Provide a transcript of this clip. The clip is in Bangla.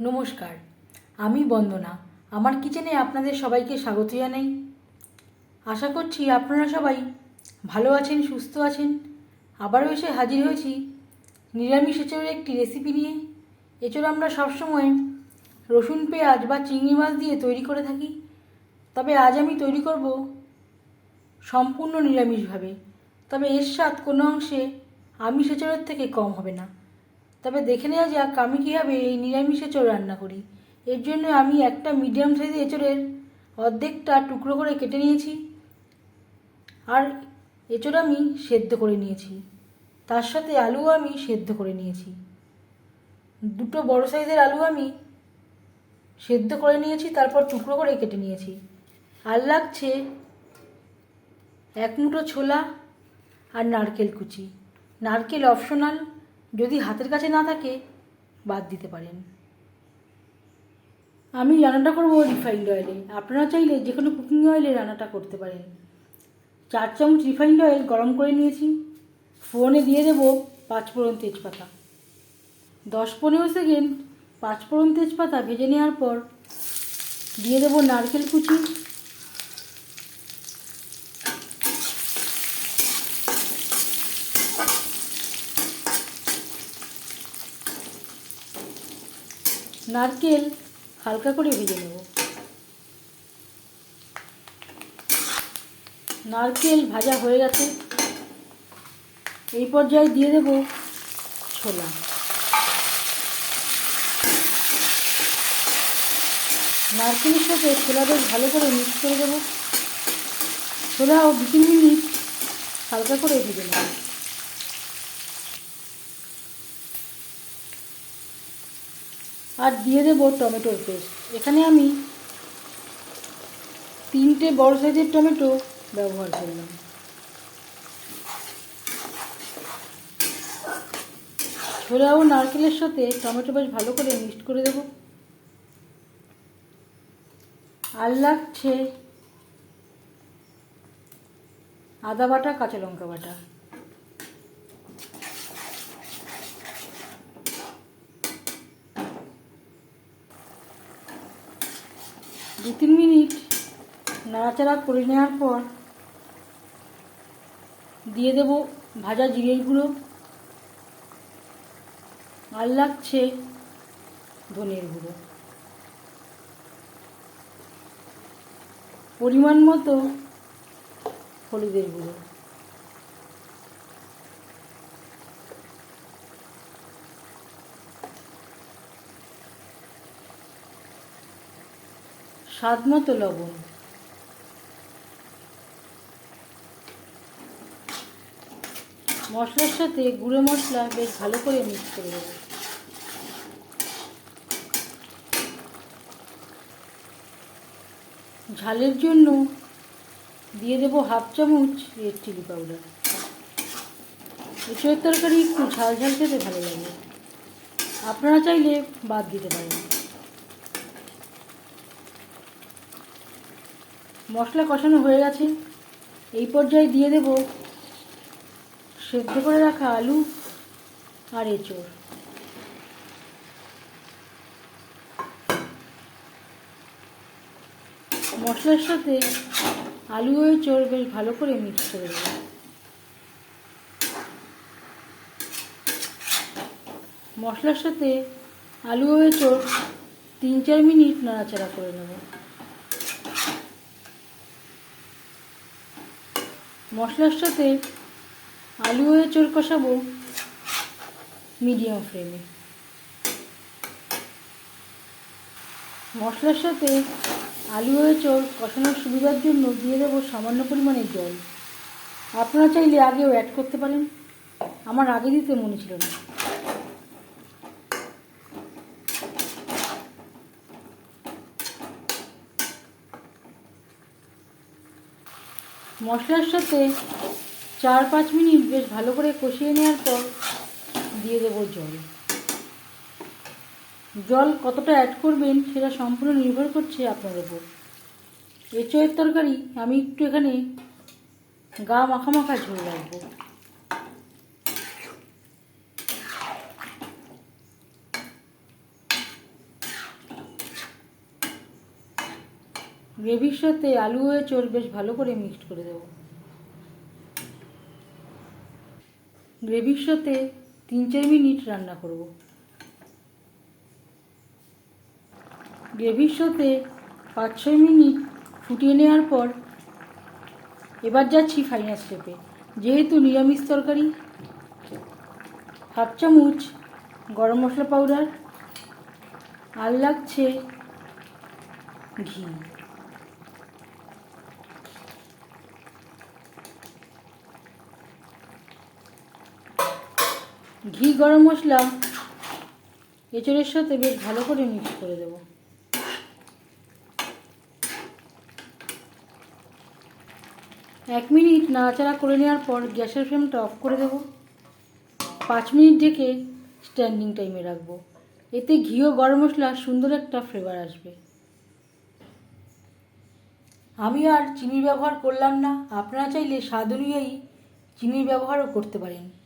নমস্কার, আমি বন্দনা। আমার কিচেনে আপনাদের সবাইকে স্বাগত জানাই। আশা করছি আপনারা সবাই ভালো আছেন, সুস্থ আছেন। আবারও এসে হাজির হয়েছি নিরামিষ এঁচোড়ের একটি রেসিপি নিয়ে। এঁচোড় আমরা সবসময় রসুন, পেঁয়াজ বা চিংড়ি মাছ দিয়ে তৈরি করে থাকি। তবে আজ আমি তৈরি করব সম্পূর্ণ নিরামিষভাবে। তবে এর স্বাদ কোনো অংশে আমিষ এঁচোড়ের থেকে কম হবে না। তবে দেখে নেওয়া যাক আমি কীভাবে এই নিরামিষ এঁচোড় রান্না করি। এর জন্য আমি একটা মিডিয়াম সাইজের এঁচোড়ের অর্ধেকটা টুকরো করে কেটে নিয়েছি আর এঁচোড় আমি সেদ্ধ করে নিয়েছি। তার সাথে আলুও আমি সেদ্ধ করে নিয়েছি। দুটো বড় সাইজের আলু আমি সেদ্ধ করে নিয়েছি, তারপর টুকরো করে কেটে নিয়েছি। আর লাগছে এক মুঠো ছোলা আর নারকেল কুচি। নারকেল অপশনাল যদি হাতের কাছে না থাকে, বাদ দিতে পারেন। আমি রান্নাটা করব রিফাইন্ড অয়েলে আপনারা চাইলে যে কোনো কুকিং অয়েলে রান্নাটা করতে পারেন। চার চামচ রিফাইন্ড অয়েল গরম করে নিয়েছি। ফোনে দিয়ে দেবো পাঁচ ফোড়ন তেজপাতা। দশ পনেরো সেকেন্ড পাঁচ ফোড়ন তেজপাতা ভেজে নেওয়ার পর দিয়ে দেবো নারকেল কুচি। নারকেল হালকা করে ভেজে নেব। নারকেল ভাজা হয়ে গেছে। এই পর্যায়ে দিয়ে দেব ছোলা। নারকেলের সাথে ছোলা বেশ ভালো করে মিক্স করে দেবো। ছোলাও দু তিন মিনিট হালকা করে ভেজে নেব। আর দিয়ে দেবো টমেটোর পেস্ট। এখানে আমি তিনটে বড় সাইজের টমেটো ব্যবহার করলাম। ছোলা ও নারকেলের সাথে টমেটো বেশ ভালো করে মিক্সড করে দেবো। আর লাগছে আদা বাটা, কাঁচা লঙ্কা বাটা। দু তিন মিনিট নাড়াচাড়া করে নেওয়ার পর দিয়ে দেব ভাজা জিরের গুঁড়ো। আর লাগছে ধনের গুঁড়ো। পরিমাণ মতো হলুদের গুঁড়ো। স্বাদ মতো লবণ। মশলার সাথে গুঁড়ো মশলা বেশ ভালো করে মিক্স করে দেবো ঝালের জন্য দিয়ে দেবো হাফ চামচ রেড চিলি পাউডার এঁচড়ের তরকারি একটু ঝাল ঝাল খেতে ভালো লাগে। আপনারা চাইলে বাদ দিতে পারেন। মশলা কষানো হয়ে গেছে। এই পর্যায়ে দিয়ে দেব সেদ্ধ করে রাখা আলু আর এঁচড়। মশলার সাথে আলু ও এঁচড় বেশ ভালো করে মিক্স করে দেব মশলার সাথে আলু ও এঁচড় তিন চার মিনিট নাড়াচাড়া করে নেব। মশলার সাথে আলু ও চোর কষাবো মিডিয়াম ফ্লেমে। মশলার সাথে আলু এঁচড় কষানোর সুবিধার জন্য দিয়ে দেবো সামান্য পরিমাণে জল। আপনারা চাইলে আগেও অ্যাড করতে পারেন। আমার আগে দিতে মনে ছিল না। মশলার সাথে চার পাঁচ মিনিট বেশ ভালো করে কষিয়ে নেওয়ার পর দিয়ে দেব জল। জল কতটা অ্যাড করবেন সেটা সম্পূর্ণ নির্ভর করছে আপনার উপর। এঁচোয়ের তরকারি আমি একটু এখানে গা মাখা মাখা ঝোল রাখব। গ্রেভির সাথে আলু হয়ে চোর বেশ ভালো করে মিক্সড করে দেবো। গ্রেভির সাথে তিন চার মিনিট রান্না করব। গ্রেভির সাথে পাঁচ ছয় মিনিট ফুটিয়ে নেওয়ার পর এবার যাচ্ছি ফাইনাল স্টেপে যেহেতু নিরামিষ তরকারি, হাফ চামচ গরম মশলা পাউডার আর লাগছে ঘি। ঘি, গরম মশলা, এঁচড়ের সাথে বেশ ভালো করে মিক্স করে দেব। এক মিনিট নাড়াচাড়া করে নেওয়ার পর গ্যাসের ফ্লেমটা অফ করে দেব। পাঁচ মিনিট ডেকে স্ট্যান্ডিং টাইমে রাখব। এতে ঘি ও গরম মশলা সুন্দর একটা ফ্লেভার আসবে। আমি আর চিনির ব্যবহার করলাম না। আপনারা চাইলে স্বাদ অনুযায়ী চিনির ব্যবহারও করতে পারেন।